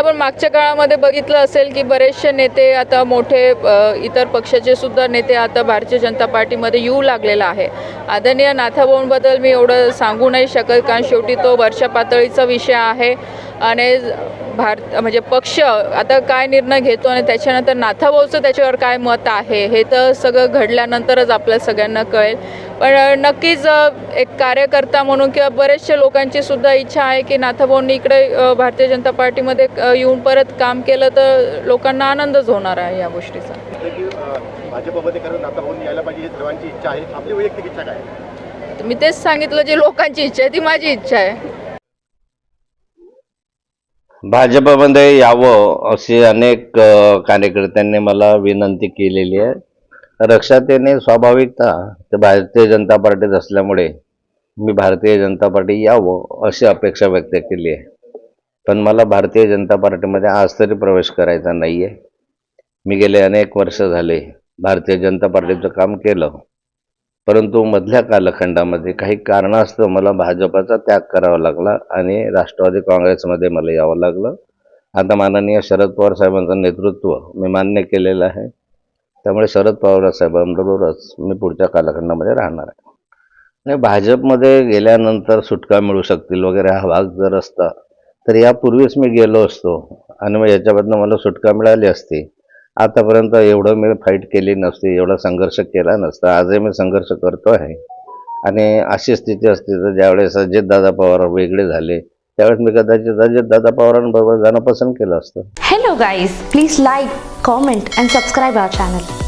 आपण मागच्या काळामध्ये बघितलं असेल की बरेचसे नेते आता मोठे इतर पक्षाचे सुद्धा नेते आता भारतीय जनता पार्टीमध्ये येऊ लागलेला आहे. आदरणीय नाथाभाऊंबद्दल मी एवढं सांगू नाही शकत कारण शेवटी तो वर्षा पातळीचा विषय आहे. आणि भारत म्हणजे पक्ष आता काय निर्णय घेतो आणि त्याच्यानंतर नाथाभाऊचं त्याच्यावर काय मत आहे हे तर सगळं घडल्यानंतरच आपल्या सगळ्यांना कळेल. पण नक्कीच एक कार्यकर्ता म्हणून किंवा बरेचशा लोकांची सुद्धा इच्छा आहे की नाथाभाऊंनी इकडे भारतीय जनता पार्टीमध्ये येऊन परत काम केलं तर लोकांना आनंदच होणार आहे या गोष्टीचा. मी तेच सांगितलं जी लोकांची इच्छा आहे ती माझी इच्छा आहे. भाजपमध्ये यावं अशी अनेक कार्यकर्त्यांनी मला विनंती केलेली आहे. रक्षातेने स्वाभाविकता ते भारतीय जनता पार्टीत असल्यामुळे मी भारतीय जनता पार्टी यावं अशी अपेक्षा व्यक्त केली आहे. पण मला भारतीय जनता पार्टीमध्ये आज तरी प्रवेश करायचा नाही आहे मी गेले अनेक वर्ष झाले भारतीय जनता पार्टीचं काम केलं. परंतु मधल्या कालखंडामध्ये काही कारणास्तव मला भाजपाचा त्याग करावा लागला आणि राष्ट्रवादी काँग्रेसमध्ये मला यावं लागलं. आता माननीय शरद पवार साहेबांचं नेतृत्व मी मान्य केलेलं आहे. त्यामुळे शरद पवार साहेबांबरोबरच मी पुढच्या कालखंडामध्ये राहणार आहे. आणि भाजपमध्ये गेल्यानंतर सुटका मिळू शकतील वगैरे हा भाग जर असता तर यापूर्वीच मी गेलो असतो आणि मग याच्यामधनं मला सुटका मिळाली असती. आतापर्यंत एवढं मी फाईट केली नसती एवढा संघर्ष केला नसता. आजही मी संघर्ष करतो आहे आणि अशी स्थिती असते तर ज्यावेळेस अजितदादा पवार वेगळे झाले त्यावेळेस मी कदाचित अजितदादा पवारांबरोबर जाणं पसंत केलं असतं. Hello guys please like comment and subscribe our channel